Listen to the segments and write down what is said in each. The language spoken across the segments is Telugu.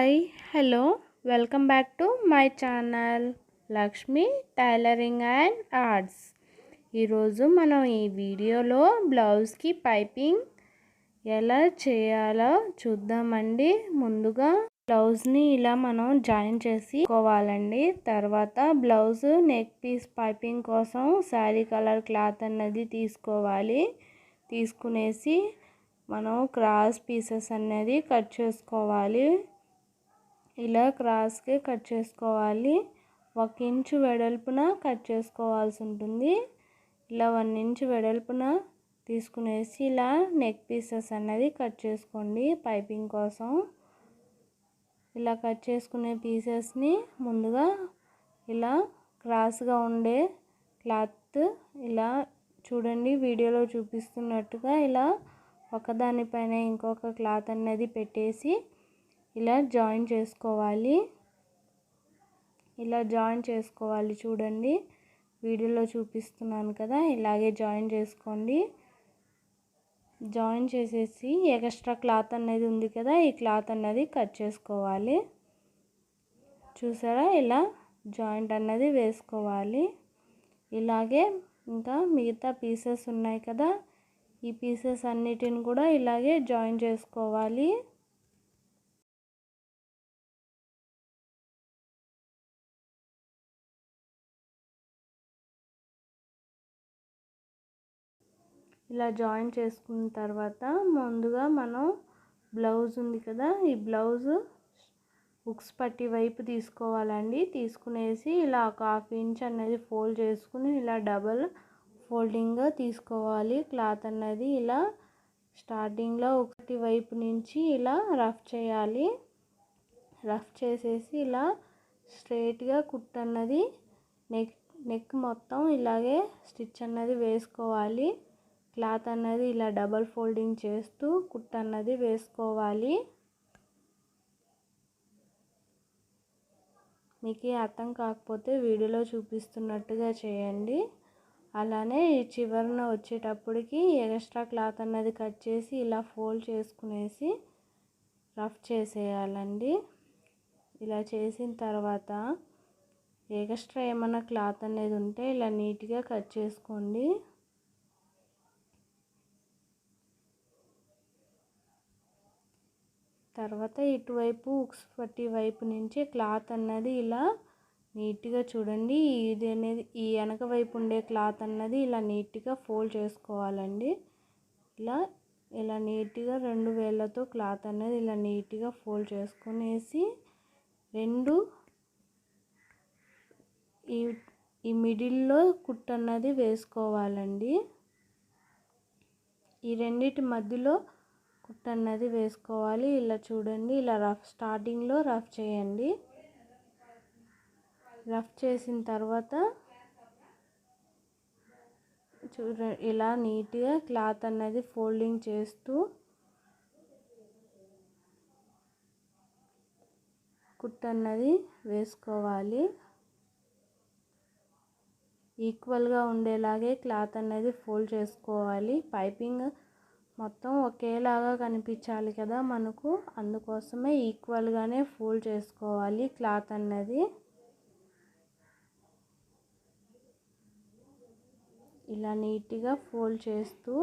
Hi hello welcome back to my channel Lakshmi tailoring and arts ఈరోజు మనం ఈ వీడియోలో బ్లౌజ్కి పైపింగ్ ఎలా చేయాలో చూద్దామండి. ముందుగా బ్లౌజ్ని ఇలా మనం జాయిన్ చేసుకోవాలండి తర్వాత బ్లౌజ్ నెక్ పీస్ పైపింగ్ కోసం శారీ కలర్ క్లాత్ అన్నది తీసుకోవాలి. తీసుకునేసి మనం క్రాస్ పీసెస్ అనేది కట్ చేసుకోవాలి. ఇలా క్రాస్కి కట్ చేసుకోవాలి. ఒక ఇంచు వెడల్పున కట్ చేసుకోవాల్సి ఉంటుంది. ఇలా వన్ ఇంచు వెడల్పున తీసుకునేసి ఇలా నెక్ పీసెస్ అనేది కట్ చేసుకోండి పైపింగ్ కోసం. ఇలా కట్ చేసుకునే పీసెస్ని ముందుగా ఇలా క్రాస్గా ఉండే క్లాత్ ఇలా చూడండి వీడియోలో చూపిస్తున్నట్టుగా ఇలా ఒకదానిపైన ఇంకొక క్లాత్ అనేది పెట్టేసి ఇలా జాయిన్ చేసుకోవాలి. ఇలా జాయిన్ చేసుకోవాలి చూడండి. వీడియోలో చూపిస్తున్నాను కదా ఇలాగే జాయిన్ చేసుకోండి. జాయిన్ చేసేసి ఎక్స్ట్రా క్లాత్ అనేది ఉంది కదా ఈ క్లాత్ అనేది కట్ చేసుకోవాలి. చూసారా? ఇలా జాయింట్ అన్నది వేసుకోవాలి. ఇలాగే ఇంకా మిగతా పీసెస్ ఉన్నాయి కదా ఈ పీసెస్ అన్నిటిని కూడా ఇలాగే జాయిన్ చేసుకోవాలి. ఇలా జాయిన్ చేసుకున్న తర్వాత ముందుగా మనం బ్లౌజ్ ఉంది కదా ఈ బ్లౌజ్ ఉక్స్ పట్టి వైపు తీసుకోవాలండి. తీసుకునేసి ఇలా ఒక హాఫ్ ఇంచ్ అనేది ఫోల్డ్ చేసుకుని ఇలా డబల్ ఫోల్డింగ్గా తీసుకోవాలి. క్లాత్ అన్నది ఇలా స్టార్టింగ్లో ఒకటి వైపు నుంచి ఇలా రఫ్ చేయాలి. రఫ్ చేసేసి ఇలా స్ట్రైట్గా కుట్ అన్నది నెక్ నెక్ మొత్తం ఇలాగే స్టిచ్ అన్నది వేసుకోవాలి. క్లాత్ అన్నది ఇలా డబల్ ఫోల్డింగ్ చేస్తూ కుట్ అన్నది వేసుకోవాలి. మీకు అర్థం కాకపోతే వీడియోలో చూపిస్తున్నట్టుగా చేయండి. అలానే ఈ చివరన వచ్చేటప్పటికి ఎక్స్ట్రా క్లాత్ అన్నది కట్ చేసి ఇలా ఫోల్డ్ చేసుకునేసి రఫ్ చేసేయాలండి. ఇలా చేసిన తర్వాత ఎక్స్ట్రా ఏమైనా క్లాత్ అనేది ఉంటే ఇలా నీట్గా కట్ చేసుకోండి. తర్వాత ఇటువైపు ఉక్స్ పట్టి వైపు నుంచి క్లాత్ అన్నది ఇలా నీట్గా చూడండి. ఇది అనేది ఈ వెనక వైపు ఉండే క్లాత్ అన్నది ఇలా నీట్గా ఫోల్డ్ చేసుకోవాలండి. ఇలా ఇలా నీట్గా రెండు వేళ్ళతో క్లాత్ అనేది ఇలా నీట్గా ఫోల్డ్ చేసుకునేసి రెండు ఈ ఈ మిడిల్లో కుట్టన్నది వేసుకోవాలండి. ఈ రెండిటి మధ్యలో కుట్ అన్నది వేసుకోవాలి. ఇలా చూడండి ఇలా రఫ్ స్టార్టింగ్లో రఫ్ చేయండి. రఫ్ చేసిన తర్వాత చూడ ఇలా నీట్గా క్లాత్ అన్నది ఫోల్డింగ్ చేస్తూ కుట్ అన్నది వేసుకోవాలి. ఈక్వల్గా ఉండేలాగే క్లాత్ అనేది ఫోల్డ్ చేసుకోవాలి. పైపింగ్ మొత్తం ఒకేలాగా కనిపించాలి కదా మనకు. అందుకోసమే ఈక్వల్గానే ఫోల్డ్ చేసుకోవాలి క్లాత్ అన్నది. ఇలా నీట్గా ఫోల్డ్ చేస్తూ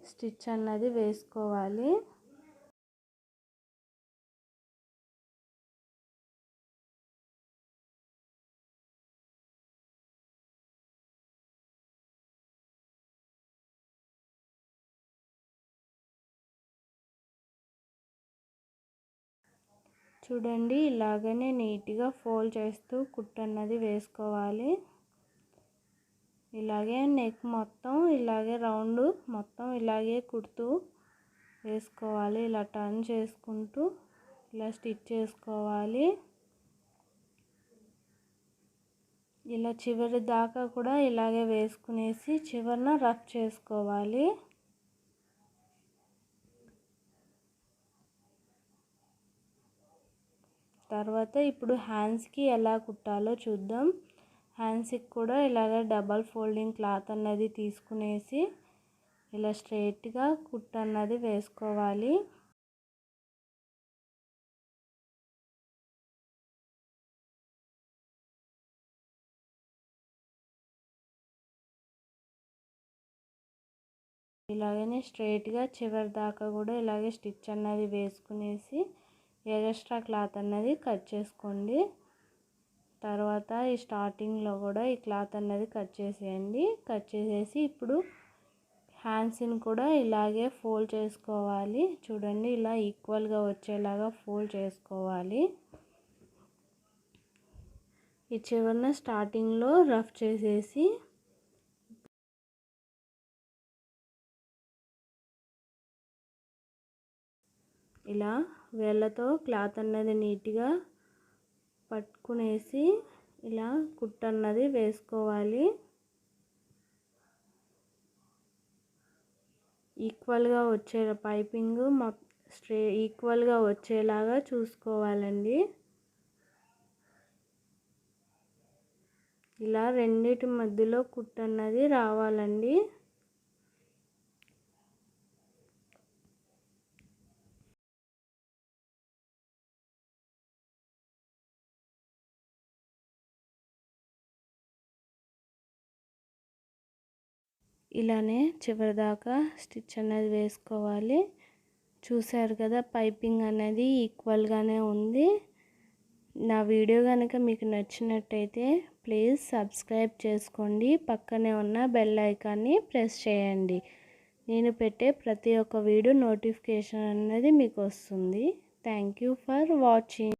స్టిచ్ అన్నది వేసుకోవాలి. చూడండి ఇలాగనే నీట్గా ఫోల్డ్ చేస్తూ కుట్టన్నది వేసుకోవాలి. ఇలాగే నెక్ మొత్తం ఇలాగే రౌండ్ మొత్తం ఇలాగే కుడుతూ వేసుకోవాలి. ఇలా టర్న్ చేసుకుంటూ ఇలా స్టిచ్ చేసుకోవాలి. ఇలా చివరి దాకా కూడా ఇలాగే వేసుకునేసి చివరిన రఫ్ చేసుకోవాలి. తర్వాత ఇప్పుడు హ్యాండ్స్కి ఎలా కుట్టాలో చూద్దాం. హ్యాండ్స్కి కూడా ఇలాగ డబల్ ఫోల్డింగ్ క్లాత్ అన్నది తీసుకునేసి ఇలా స్ట్రైట్గా కుట్ అన్నది వేసుకోవాలి. ఇలాగనే స్ట్రైట్గా చివరి దాకా కూడా ఇలాగే స్టిచ్ అన్నది వేసుకునేసి ఎగస్ట్రా క్లాత్ అన్నది కట్ చేసుకోండి. తర్వాత ఈ స్టార్టింగ్లో కూడా ఈ క్లాత్ అన్నది కట్ చేసేయండి. కట్ చేసేసి ఇప్పుడు హ్యాండ్స్ని కూడా ఇలాగే ఫోల్డ్ చేసుకోవాలి. చూడండి ఇలా ఈక్వల్గా వచ్చేలాగా ఫోల్డ్ చేసుకోవాలి. ఈ చివరిన స్టార్టింగ్లో రఫ్ చేసేసి ఇలా వేళ్ళతో క్లాత్ అన్నది నీట్గా పట్టుకునేసి ఇలా కుట్టు అన్నది వేసుకోవాలి. ఈక్వల్గా వచ్చే పైపింగ్ మా స్ట్రే ఈక్వల్గా వచ్చేలాగా చూసుకోవాలండి. ఇలా రెండిటి మధ్యలో కుట్టు అన్నది రావాలండి. ఇలానే చివరిదాకా స్టిచ్ అనేది వేసుకోవాలి. చూసారు కదా పైపింగ్ అనేది ఈక్వల్గానే ఉంది. నా వీడియో కనుక మీకు నచ్చినట్టయితే ప్లీజ్ సబ్స్క్రైబ్ చేసుకోండి. పక్కనే ఉన్న బెల్ ఐకాన్ని ప్రెస్ చేయండి. నేను పెట్టే ప్రతి ఒక్క వీడియో నోటిఫికేషన్ అనేది మీకు వస్తుంది. Thank you for watching.